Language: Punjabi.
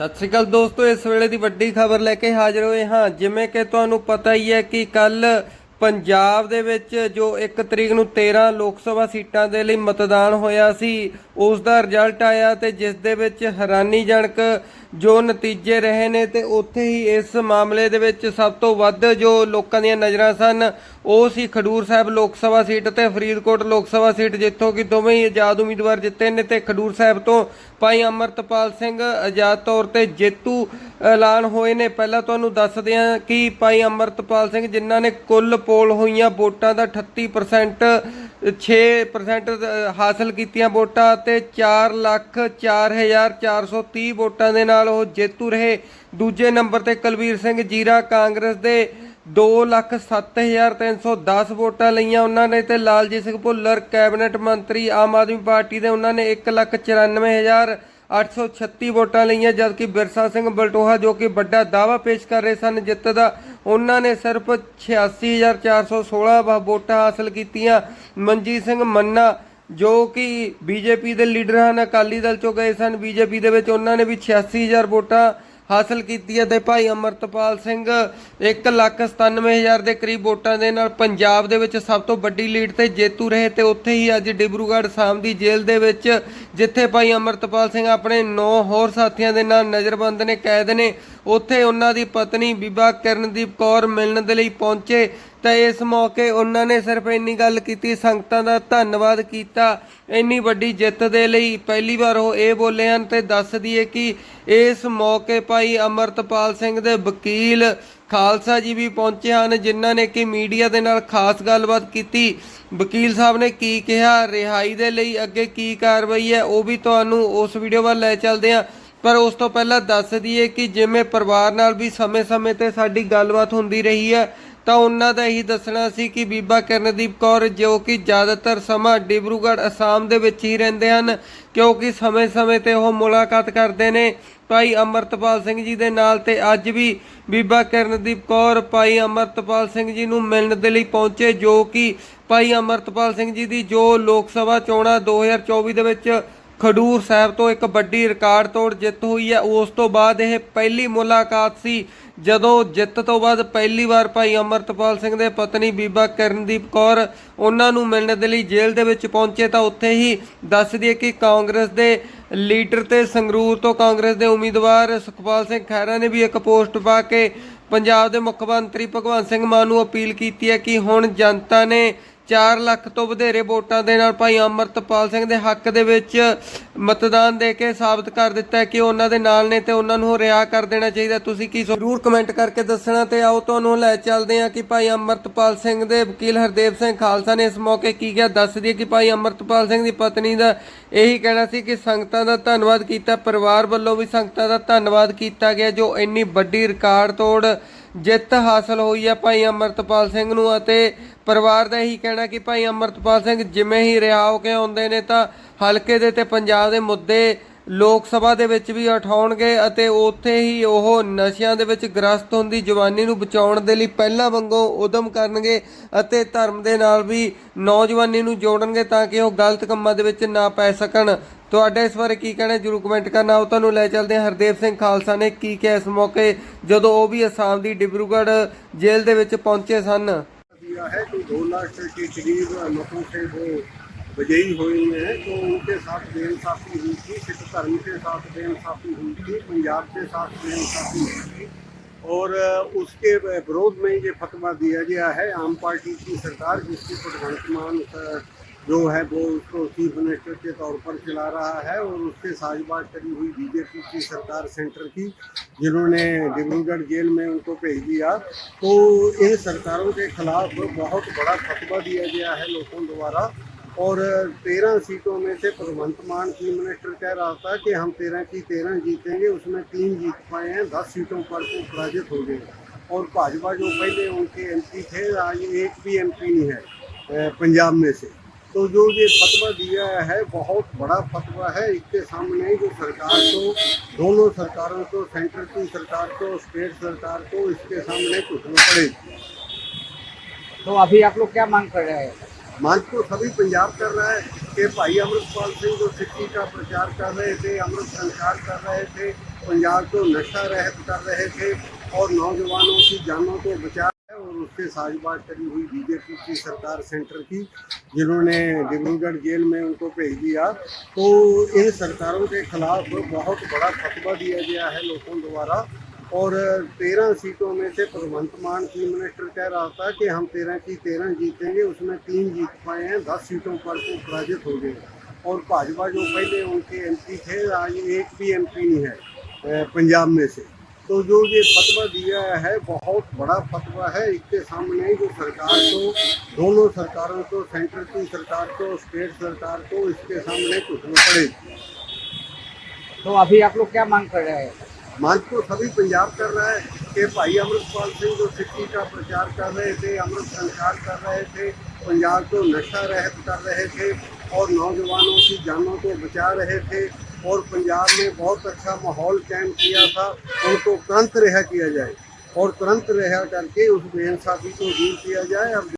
ਸਤਿ ਸ਼੍ਰੀ ਅਕਾਲ ਦੋਸਤੋ, ਇਸ ਵੇਲੇ ਦੀ ਵੱਡੀ ਖਬਰ ਲੈ ਕੇ ਹਾਜ਼ਰ ਹੋਏ ਹਾਂ। ਜਿਵੇਂ ਕਿ ਤੁਹਾਨੂੰ ਪਤਾ ਹੀ ਹੈ ਕਿ ਕੱਲ ਪੰਜਾਬ ਦੇ ਵਿੱਚ ਜੋ 1 ਤਰੀਕ ਨੂੰ 13 ਲੋਕ ਸਭਾ ਸੀਟਾਂ ਦੇ ਲਈ ਮਤਦਾਨ ਹੋਇਆ ਸੀ, ਉਸ ਦਾ ਰਿਜ਼ਲਟ ਆਇਆ ਤੇ ਜਿਸ ਦੇ ਵਿੱਚ ਹੈਰਾਨੀਜਨਕ ਜੋ ਨਤੀਜੇ ਰਹੇ ਨੇ ਤੇ ਉੱਥੇ ਹੀ ਇਸ ਮਾਮਲੇ ਦੇ ਵਿੱਚ ਸਭ ਤੋਂ ਵੱਧ ਜੋ ਲੋਕਾਂ ਦੀਆਂ ਨਜ਼ਰਾਂ ਸਨ, ਉਹ ਸੀ ਖਡੂਰ ਸਾਹਿਬ ਲੋਕ ਸਭਾ ਸੀਟ ਤੇ ਫਰੀਦਕੋਟ ਲੋਕ ਸਭਾ ਸੀਟ, ਜਿੱਥੋਂ ਕਿ ਦੋਵੇਂ ਹੀ ਆਜ਼ਾਦ ਉਮੀਦਵਾਰ ਜਿੱਤੇ ਨੇ ਤੇ ਖਡੂਰ ਸਾਹਿਬ ਤੋਂ ਭਾਈ ਅਮਰਤਪਾਲ ਸਿੰਘ ਆਜ਼ਾਦ ਤੌਰ ਤੇ ਜੇਤੂ ਐਲਾਨ ਹੋਏ ਨੇ। ਪਹਿਲਾਂ ਤੁਹਾਨੂੰ ਦੱਸਦੇ ਹਾਂ ਕਿ ਭਾਈ ਅਮਰਤਪਾਲ ਸਿੰਘ ਜਿਨ੍ਹਾਂ ਨੇ ਕੁੱਲ ਪੋਲ ਹੋਈਆਂ ਵੋਟਾਂ ਦਾ 38% 6% ਹਾਸਲ ਕੀਤੀਆਂ ਵੋਟਾਂ ਤੇ 4 ਲੱਖ 4430 ਵੋਟਾਂ ਦੇ ਨਾਲ ਉਹ ਜੇਤੂ ਰਹੇ। ਦੂਜੇ ਨੰਬਰ ਤੇ ਕੁਲਵੀਰ ਸਿੰਘ ਜੀਰਾ ਕਾਂਗਰਸ ਦੇ 207310 ਵੋਟਾਂ ਲਈਆਂ ਉਹਨਾਂ ਨੇ ਤੇ ਲਾਲਜੀਤ ਸਿੰਘ ਭੁੱਲਰ ਕੈਬਨਿਟ ਮੰਤਰੀ ਆਮ ਆਦਮੀ ਪਾਰਟੀ ਦੇ ਉਹਨਾਂ ਨੇ 194836 ਵੋਟਾਂ ਲਈਆਂ, ਜਦਕਿ ਬਿਰਸਾ ਸਿੰਘ ਬਲਟੋਹਾ ਜੋ ਕਿ ਵੱਡਾ ਦਾਅਵਾ ਪੇਸ਼ ਕਰ ਰਹੇ ਸਨ ਜਿੱਤ ਦਾ ਉਹਨਾਂ ਨੇ ਸਿਰਫ 86416 ਵ- ਵੋਟਾਂ ਹਾਸਲ ਕੀਤੀਆਂ। ਮਨਜੀਤ ਸਿੰਘ ਮੰਨਾ ਜੋ ਕਿ ਬੀਜੇਪੀ ਦੇ ਲੀਡਰ ਹਨ, ਅਕਾਲੀ ਦਲ ਚੋਂ ਗਏ ਸਨ, ਬੀਜੇਪੀ ਦੇ ਵਿੱਚ ਉਹਨਾਂ ਨੇ ਵੀ 86000 ਵੋਟਾਂ ਹਾਸਲ ਕੀਤੀ ਹੈ ਤੇ ਭਾਈ ਅਮਰਤਪਾਲ ਸਿੰਘ 197000 ਦੇ ਕਰੀਬ ਵੋਟਾਂ ਦੇ ਨਾਲ ਪੰਜਾਬ ਦੇ ਵਿੱਚ ਸਭ ਤੋਂ ਵੱਡੀ ਲੀਡ ਤੇ ਜੇਤੂ ਰਹੇ ਤੇ ਉੱਥੇ ਹੀ ਅੱਜ ਡਿਬਰੂਗੜ੍ਹ ਸਾਮ ਦੀ ਜੇਲ੍ਹ ਦੇ ਵਿੱਚ, ਜਿੱਥੇ ਭਾਈ ਅਮਰਤਪਾਲ ਸਿੰਘ ਆਪਣੇ 9 ਹੋਰ ਸਾਥੀਆਂ ਦੇ ਨਾਲ ਨਜ਼ਰਬੰਦ ਨੇ, ਕੈਦ ਨੇ ਉੱਥੇ ਉਹਨਾਂ ਦੀ ਪਤਨੀ ਬੀਬਾ ਕਿਰਨਦੀਪ ਕੌਰ ਮਿਲਣ ਦੇ ਲਈ ਪਹੁੰਚੇ ਤਾਂ ਇਸ ਮੌਕੇ ਉਹਨਾਂ ਨੇ ਸਿਰਫ ਇੰਨੀ ਗੱਲ ਕੀਤੀ, ਸੰਗਤਾਂ ਦਾ ਧੰਨਵਾਦ ਕੀਤਾ। ਇੰਨੀ ਵੱਡੀ ਜਿੱਤ ਦੇ ਲਈ ਪਹਿਲੀ ਵਾਰ ਉਹ ਇਹ ਬੋਲੇ ਹਨ ਤੇ ਦੱਸ ਦਈਏ ਕਿ ਇਸ ਮੌਕੇ ਭਾਈ ਅਮਰਤਪਾਲ ਸਿੰਘ ਦੇ ਵਕੀਲ ਖਾਲਸਾ ਜੀ ਵੀ ਪਹੁੰਚੇ ਹਨ, ਜਿਨ੍ਹਾਂ ਨੇ ਕਿ ਮੀਡੀਆ ਦੇ ਨਾਲ ਖਾਸ ਗੱਲਬਾਤ ਕੀਤੀ। ਵਕੀਲ ਸਾਹਿਬ ਨੇ ਕੀ ਕਿਹਾ, ਰਿਹਾਈ ਦੇ ਲਈ ਅੱਗੇ ਕੀ ਕਾਰਵਾਈ ਹੈ, ਉਹ ਵੀ ਤੁਹਾਨੂੰ ਉਸ ਵੀਡੀਓ ਵੱਲ ਲੈ ਚੱਲਦੇ ਹਾਂ। ਪਰ ਉਸ ਤੋਂ ਪਹਿਲਾਂ ਦੱਸ ਦਈਏ ਕਿ ਜਿਵੇਂ ਪਰਿਵਾਰ ਨਾਲ ਵੀ ਸਮੇਂ-ਸਮੇਂ ਤੇ ਸਾਡੀ ਗੱਲਬਾਤ ਹੁੰਦੀ ਰਹੀ ਹੈ, ਤਾਂ ਉਹਨਾਂ ਦਾ ਇਹੀ ਦੱਸਣਾ ਸੀ ਕਿ ਬੀਬਾ ਕਰਨਦੀਪ ਕੌਰ ਜੋ ਕਿ ਜ਼ਿਆਦਾਤਰ ਸਮਾਂ ਡਿਬਰੂਗੜ੍ਹ, ਅਸਾਮ ਦੇ ਵਿੱਚ ਹੀ ਰਹਿੰਦੇ ਹਨ, ਕਿਉਂਕਿ ਸਮੇਂ-ਸਮੇਂ ਤੇ ਉਹ ਮੁਲਾਕਾਤ ਕਰਦੇ ਨੇ। ਭਾਈ ਅਮਰਤਪਾਲ ਸਿੰਘ ਜੀ ਦੇ ਨਾਲ ਤੇ ਅੱਜ ਵੀ ਬੀਬਾ ਕਰਨਦੀਪ ਕੌਰ ਭਾਈ ਅਮਰਤਪਾਲ ਸਿੰਘ ਜੀ ਨੂੰ ਮਿਲਣ ਦੇ ਲਈ ਪਹੁੰਚੇ, ਜੋ ਕਿ ਭਾਈ ਅਮਰਤਪਾਲ ਸਿੰਘ ਜੀ ਦੀ ਜੋ ਲੋਕ ਸਭਾ ਚੋਣਾਂ 2024 ਦੇ ਵਿੱਚ ਖਡੂਰ ਸਾਹਿਬ ਤੋਂ ਇੱਕ ਵੱਡੀ ਰਿਕਾਰਡ ਤੋੜ ਜਿੱਤ ਹੋਈ ਹੈ। ਉਸ ਤੋਂ ਬਾਅਦ ਇਹ ਪਹਿਲੀ ਮੁਲਾਕਾਤ ਸੀ, ਜਦੋਂ ਜਿੱਤ ਤੋਂ ਬਾਅਦ ਪਹਿਲੀ ਵਾਰ ਭਾਈ ਅਮਰਤਪਾਲ ਸਿੰਘ ਦੇ ਪਤਨੀ ਬੀਬਾ ਕਰਨਦੀਪ ਕੌਰ ਉਹਨਾਂ ਨੂੰ ਮਿਲਣ ਦੇ ਲਈ ਜੇਲ੍ਹ ਦੇ ਵਿੱਚ ਪਹੁੰਚੇ ਤਾਂ ਉੱਥੇ ਹੀ ਦੱਸ ਦਈਏ ਕਿ ਕਾਂਗਰਸ ਦੇ ਲੀਡਰ ਤੇ ਸੰਗਰੂਰ ਤੋਂ ਕਾਂਗਰਸ ਦੇ ਉਮੀਦਵਾਰ ਸੁਖਪਾਲ ਸਿੰਘ ਖਹਿਰਾ ਨੇ ਵੀ ਇੱਕ ਪੋਸਟ ਪਾ ਕੇ ਪੰਜਾਬ ਦੇ ਮੁੱਖ ਮੰਤਰੀ ਭਗਵੰਤ ਸਿੰਘ ਮਾਨ ਨੂੰ ਅਪੀਲ ਕੀਤੀ ਹੈ ਕਿ ਹੁਣ ਜਨਤਾ ਨੇ 4 ਲੱਖ ਤੋਂ ਵਧੇਰੇ ਵੋਟਾਂ ਦੇ ਨਾਲ ਭਾਈ ਅਮਰਤਪਾਲ ਸਿੰਘ ਦੇ ਹੱਕ ਦੇ ਵਿੱਚ ਮਤਦਾਨ ਦੇ ਕੇ ਸਾਬਤ ਕਰ ਦਿੱਤਾ ਹੈ ਕਿ ਉਹਨਾਂ ਦੇ ਨਾਲ ਨੇ ਤੇ ਉਹਨਾਂ ਨੂੰ ਰਿਹਾ ਕਰ ਦੇਣਾ ਚਾਹੀਦਾ। ਤੁਸੀਂ ਕੀ ਜ਼ਰੂਰ ਕਮੈਂਟ ਕਰਕੇ ਦੱਸਣਾ ਤੇ ਆਓ ਤੁਹਾਨੂੰ ਲੈ ਚੱਲਦੇ ਹਾਂ ਕਿ ਭਾਈ ਅਮਰਤਪਾਲ ਸਿੰਘ ਦੇ ਵਕੀਲ ਹਰਦੇਵ ਸਿੰਘ ਖਾਲਸਾ ਨੇ ਇਸ ਮੌਕੇ ਕੀ ਕਿਹਾ? ਦੱਸ ਦਈਏ ਕਿ ਭਾਈ ਅਮਰਤਪਾਲ ਸਿੰਘ ਦੀ ਪਤਨੀ ਦਾ ਇਹੀ ਕਹਿਣਾ ਸੀ ਕਿ ਸੰਗਤਾਂ ਦਾ ਧੰਨਵਾਦ ਕੀਤਾ, ਪਰਿਵਾਰ ਵੱਲੋਂ ਵੀ ਸੰਗਤਾਂ ਦਾ ਧੰਨਵਾਦ ਕੀਤਾ ਗਿਆ, ਜੋ ਇੰਨੀ ਵੱਡੀ ਰਿਕਾਰਡ ਤੋੜ ਜਿੱਤ ਹਾਸਲ ਹੋਈ ਹੈ ਭਾਈ ਅਮਰਤਪਾਲ ਸਿੰਘ ਨੂੰ ਅਤੇ ਪਰਿਵਾਰ ਦਾ ਇਹੀ ਕਹਿਣਾ ਕਿ ਭਾਈ ਅਮਰਤਪਾਲ ਸਿੰਘ ਜਿਵੇਂ ਹੀ ਰਿਹਾ ਹੋ ਕੇ ਆਉਂਦੇ ਨੇ ਤਾਂ ਹਲਕੇ ਦੇ ਤੇ ਪੰਜਾਬ ਦੇ ਮੁੱਦੇ ਲੋਕ ਸਭਾ ਦੇ ਵਿੱਚ ਵੀ ਉਠਾਉਣਗੇ ਅਤੇ ਉੱਥੇ ਹੀ ਉਹ ਨਸ਼ਿਆਂ ਦੇ ਵਿੱਚ ਗ੍ਰਸਤ ਹੁੰਦੀ ਜਵਾਨੀ ਨੂੰ ਬਚਾਉਣ ਦੇ ਲਈ ਪਹਿਲਾਂ ਵਾਂਗੂ ਉਦਮ ਕਰਨਗੇ ਅਤੇ ਧਰਮ ਦੇ ਨਾਲ ਵੀ ਨੌਜਵਾਨੀ ਨੂੰ ਜੋੜਨਗੇ ਤਾਂ ਕਿ ਉਹ ਗਲਤ ਕੰਮਾਂ ਦੇ ਵਿੱਚ ਨਾ ਪੈ ਸਕਣ। ਤੁਹਾਡਾ ਇਸ ਬਾਰੇ ਕੀ ਕਹਿਣਾ ਹੈ? ਜਰੂਰ ਕਮੈਂਟ ਕਰਨਾ ਉਹ ਤੁਹਾਨੂੰ ਲੈ ਚੱਲਦੇ ਹਾਂ ਹਰਦੇਵ ਸਿੰਘ ਖਾਲਸਾ ਨੇ ਕੀ ਕਿਹਾ ਇਸ ਮੌਕੇ ਜਦੋਂ ਉਹ ਵੀ ਅਸਾਮ ਦੀ ਡਿਬਰੂਗੜ੍ਹ ਜੇਲ੍ਹ ਦੇ ਵਿੱਚ ਪਹੁੰਚੇ ਸਨ दिया है तो दो लाख के करीब लोगों से वो विजयी हुए हैं तो उनके साथ बेइंसाफी हुई थी सिख धर्म के साथ बेइंसाफी हुई थी पंजाब के साथ बेइंसाफी हुई थी और उसके विरोध में ये फतवा दिया गया है आम पार्टी की सरकार जिसकी भगवंत मान अ, जो है वो उसको चीफ मिनिस्टर के तौर पर चला रहा है और उसके साजबाज करी हुई बीजेपी की सरकार सेंटर की, जिन्होंने डिब्रूगढ़ जेल में उनको भेज दिया। तो इन सरकारों के खिलाफ बहुत बड़ा फतवा दिया गया है लोगों द्वारा। और तेरह सीटों में से भगवंत मान चीफ मिनिस्टर कह रहा था कि हम तेरह की तेरह जीतेंगे, उसमें तीन जीत पाए हैं, दस सीटों पर वो पराजित हो गए। और भाजपा जो पहले उनके एमपी थे, आज एक भी एमपी नहीं है पंजाब में से। तो जो ये फतवा दिया है बहुत बड़ा फतवा है। इसके सामने जो सरकार को दोनों सरकारों को सेंटर की सरकार को स्टेट सरकार को इसके सामने झुकना पड़ेगा तो अभी आप लोग क्या मांग कर रहे हैं? मांग तो सभी पंजाब कर रहा है। कि भाई अमृतपाल सिंह जो सिक्की का प्रचार कर रहे थे अमृत संचार कर रहे थे पंजाब को नशा रहित कर रहे थे और नौजवानों की जानों को बचा है और उससे साजबाज करी हुई बीजेपी की सरकार सेंटर की जिन्होंने डिब्रूगढ़ जेल में उनको भेज दिया तो इन सरकारों के खिलाफ बहुत बड़ा फतवा दिया गया है लोगों द्वारा और तेरह सीटों में से भगवंत मान की मिनिस्टर कह रहा था कि हम तेरह की तेरह जीतेंगे उसमें तीन जीत पाए हैं दस सीटों पर वो पराजित हो गए और भाजपा जो पहले उनके एमपी थे आज एक भी एमपी नहीं है अ, पंजाब में से तो जो ये फतवा दिया है बहुत बड़ा फतवा है। इसके सामने जो सरकार को दोनों सरकारों को सेंटर की सरकार को स्टेट सरकार को इसके सामने झुकना पड़ेगा तो अभी आप लोग क्या मांग कर रहे हैं? मांग तो सभी पंजाब कर रहा है कि भाई अमृतपाल सिंह जो सिक्की का प्रचार कर रहे थे अमृत संचार कर रहे थे पंजाब को नशा रहित कर रहे थे और नौजवानों की जानों को बचा रहे थे। और पंजाब में बहुत अच्छा माहौल कायम किया था उनको तुरंत रिहा किया जाए और तुरंत रिहा करके उस बेइंसाफी को दूर किया जाए अब